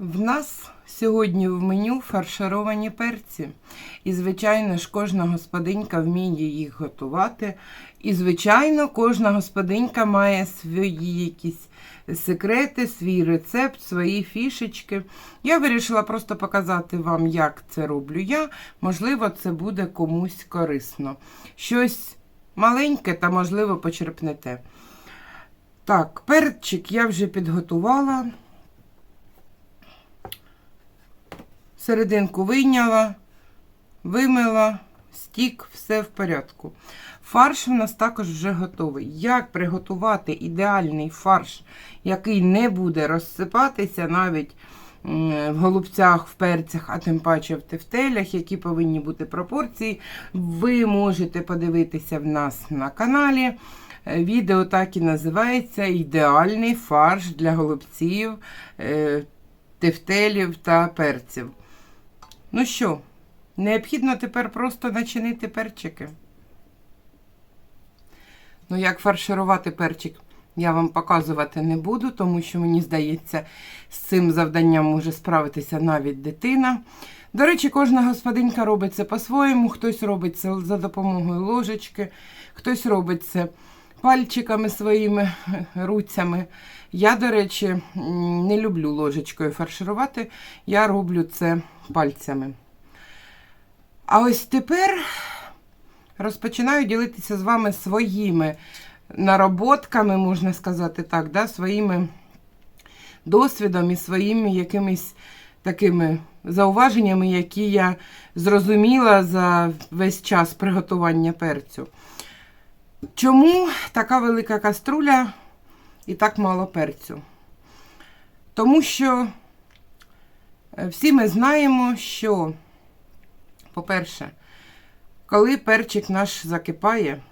В нас сьогодні в меню фаршировані перці. І, звичайно ж, кожна господинька вміє їх готувати. І, звичайно, кожна господинька має свої якісь секрети, свій рецепт, свої фішечки. Я вирішила просто показати вам, як це роблю я. Можливо, це буде комусь корисно. Щось маленьке та, можливо, почерпнете. Так, перчик я вже підготувала. Серединку вийняла, вимила, стік, все в порядку. Фарш у нас також вже готовий. Як приготувати ідеальний фарш, який не буде розсипатися навіть в голубцях, в перцях, а тим паче в тефтелях, які повинні бути пропорції, ви можете подивитися в нас на каналі. Е, Відео так і називається Ідеальний фарш для голубців, е, тефтелів та перців. Ну що, необхідно тепер просто начинити перчики. Ну, як фарширувати перчик, я вам показувати не буду, тому що мені здається, з цим завданням може справитися навіть дитина. До речі, кожна господинька робить це по-своєму, хтось робить це за допомогою ложечки, хтось робить це пальчиками своїми руцями. Я, до речі, не люблю ложечкою фарширувати, я роблю це пальцями. А ось тепер розпочинаю ділитися з вами своїми нароботками, можна сказати так, да, своїми досвідом і своїми якимись такими зауваженнями, які я зрозуміла за весь час приготування перцю. Чому така велика каструля і так мало перцю? Тому що всі ми знаємо, що, по-перше, коли перчик наш закипає,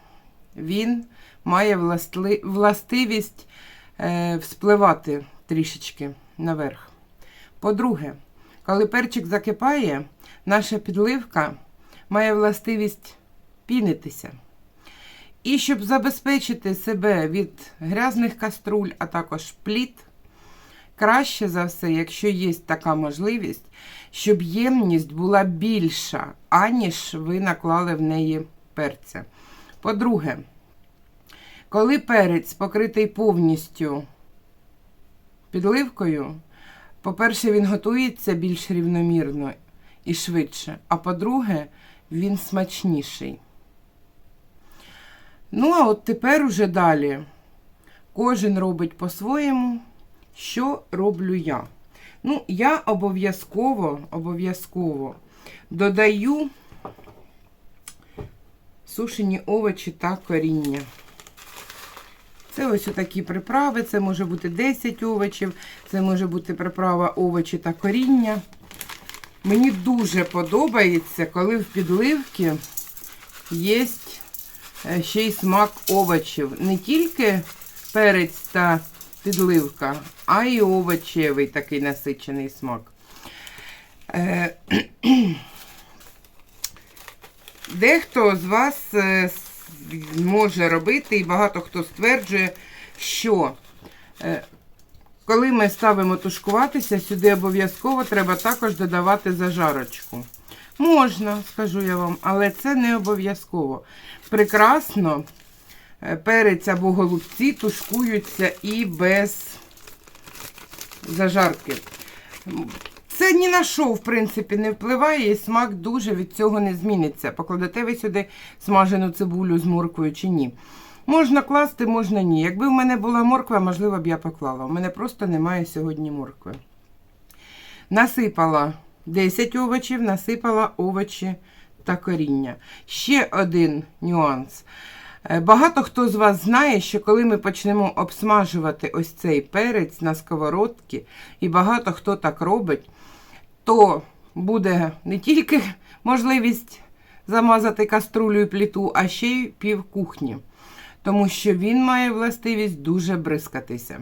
він має властли- властивість е, вспливати трішечки наверх. По-друге, коли перчик закипає, наша підливка має властивість пінитися. І щоб забезпечити себе від грязних каструль, а також пліт, краще за все, якщо є така можливість, щоб ємність була більша, аніж ви наклали в неї перця. По-друге, коли перець покритий повністю підливкою, по-перше, він готується більш рівномірно і швидше, а по-друге, він смачніший. Ну, а от тепер уже далі. Кожен робить по-своєму, що роблю я. Ну, я обов'язково, обов'язково додаю сушені овочі та коріння. Це ось такі приправи, це може бути 10 овочів, це може бути приправа овочі та коріння. Мені дуже подобається, коли в підливці є е, ще й смак овочів. Не тільки перець та підливка, а й овочевий такий насичений смак. Е, Дехто з вас е, може робити, і багато хто стверджує, що е, коли ми ставимо тушкуватися, сюди обов'язково треба також додавати зажарочку. Можна, скажу я вам, але це не обов'язково. Прекрасно перець або голубці тушкуються і без зажарки. Це ні на що, в принципі, не впливає, і смак дуже від цього не зміниться. Покладете ви сюди смажену цибулю з морквою чи ні. Можна класти, можна ні. Якби в мене була морква, можливо б я поклала. У мене просто немає сьогодні моркви. Насипала 10 овочів, насипала овочі та коріння. Ще один нюанс. Е, Багато хто з вас знає, що коли ми почнемо обсмажувати ось цей перець на сковородці, і багато хто так робить, то буде не тільки можливість замазати каструлю і пліту, а ще й пів кухні. Тому що він має властивість дуже бризкатися.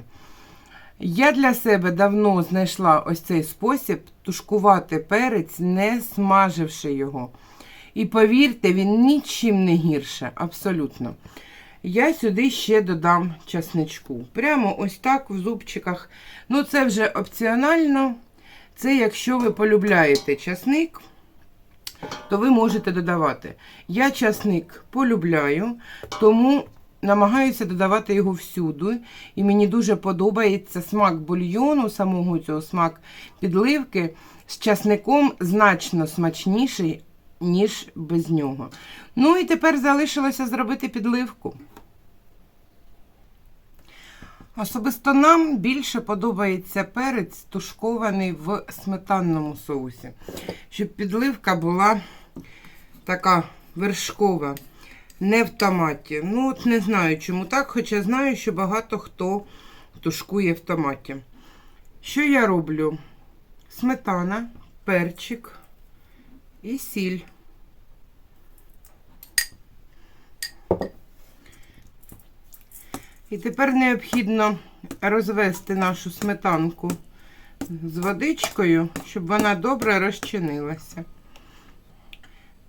Я для себе давно знайшла ось цей спосіб тушкувати перець, не смаживши його. І повірте, він нічим не гірше, абсолютно. Я сюди ще додам часничку. Прямо ось так в зубчиках. Ну, це вже опціонально. Це якщо ви полюбляєте часник, то ви можете додавати. Я часник полюбляю, тому намагаюся додавати його всюди. І мені дуже подобається смак бульйону, самого цього смак підливки з часником значно смачніший, ніж без нього. Ну і тепер залишилося зробити підливку. Особисто нам більше подобається перець тушкований в сметанному соусі, щоб підливка була така вершкова, не в томаті. Ну, от не знаю, чому так, хоча знаю, що багато хто тушкує в томаті. Що я роблю? Сметана, перчик і сіль. І тепер необхідно розвести нашу сметанку з водичкою, щоб вона добре розчинилася.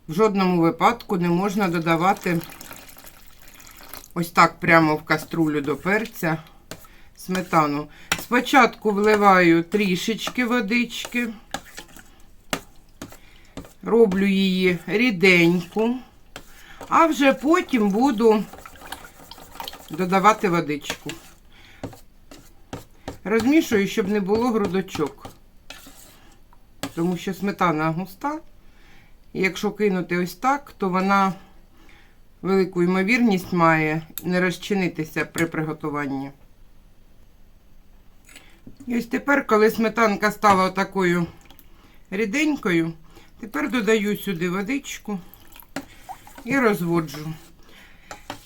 В жодному випадку не можна додавати ось так прямо в каструлю до перця сметану. Спочатку вливаю трішечки водички, роблю її ріденьку, а вже потім буду додавати водичку. Розмішую, щоб не було грудочок. Тому що сметана густа. І якщо кинути ось так, то вона велику ймовірність має не розчинитися при приготуванні. І ось тепер, коли сметанка стала такою ріденькою, тепер додаю сюди водичку і розводжу.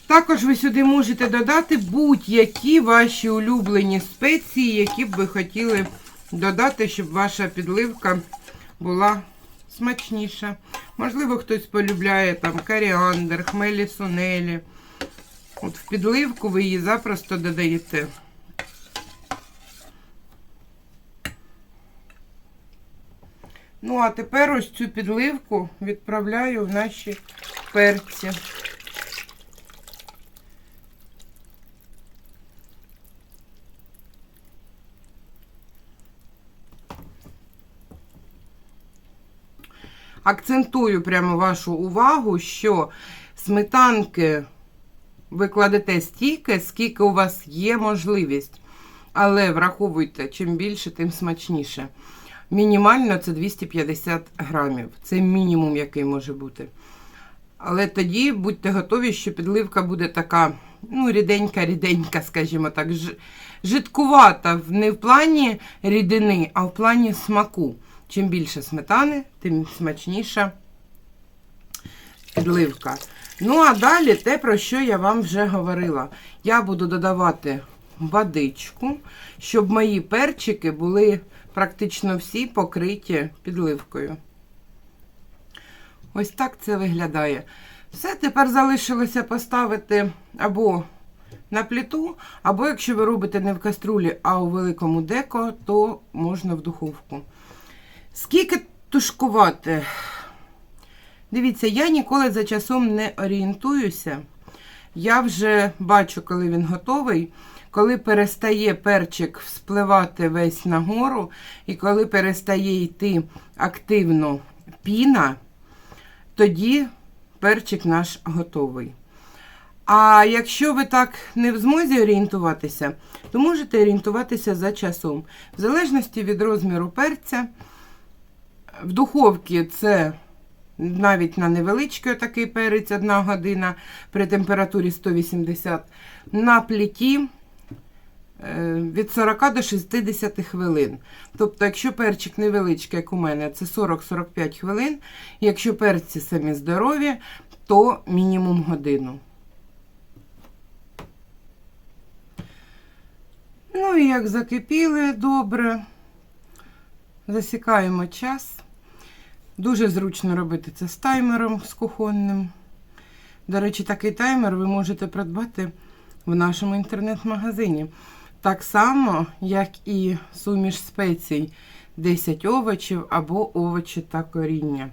Також ви сюди можете додати будь-які ваші улюблені спеції, які б ви хотіли додати, щоб ваша підливка була смачніша. Можливо, хтось полюбляє там коріандр, хмелі сунелі. От в підливку ви її запросто додаєте. Ну, а тепер ось цю підливку відправляю в наші перці. Акцентую прямо вашу увагу, що сметанки ви кладете стільки, скільки у вас є можливість. Але враховуйте, чим більше, тим смачніше. Мінімально це 250 грамів. Це мінімум, який може бути. Але тоді будьте готові, що підливка буде така, ну, ріденька-ріденька, скажімо так, жидкувата не в плані рідини, а в плані смаку. Чим більше сметани, тим смачніша підливка. Ну, а далі те, про що я вам вже говорила. Я буду додавати водичку, щоб мої перчики були практично всі покриті підливкою. Ось так це виглядає. Все, тепер залишилося поставити або на плиту, або якщо ви робите не в каструлі, а у великому деко, то можна в духовку. Скільки тушкувати? Дивіться, я ніколи за часом не орієнтуюся. Я вже бачу, коли він готовий, коли перестає перчик вспливати весь нагору, і коли перестає йти активно піна, тоді перчик наш готовий. А якщо ви так не в змозі орієнтуватися, то можете орієнтуватися за часом. В залежності від розміру перця. В духовці це навіть на невеличкий такий перець, одна година при температурі 180. На пліті від 40 до 60 хвилин. Тобто, якщо перчик невеличкий, як у мене, це 40-45 хвилин. Якщо перці самі здорові, то мінімум годину. Ну і як закипіли добре, засікаємо час. Дуже зручно робити це з таймером з кухонним. До речі, такий таймер ви можете придбати в нашому інтернет-магазині. Так само, як і суміш спецій 10 овочів або овочі та коріння.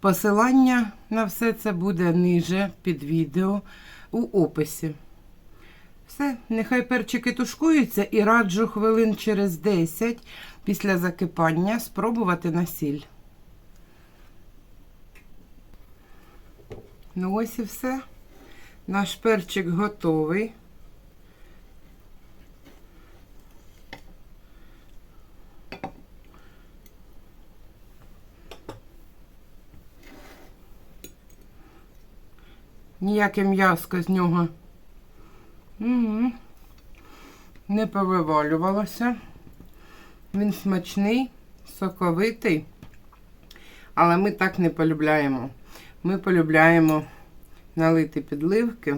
Посилання на все це буде ниже під відео у описі. Все, нехай перчики тушкуються і раджу хвилин через 10 після закипання спробувати на сіль. Ну ось і все. Наш перчик готовий. Ніяке м'яско з нього Угу. не повивалювалося. Він смачний, соковитий, але ми так не полюбляємо. Ми полюбляємо налити підливки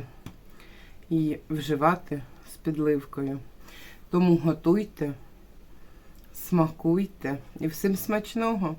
і вживати з підливкою. Тому готуйте, смакуйте і всім смачного!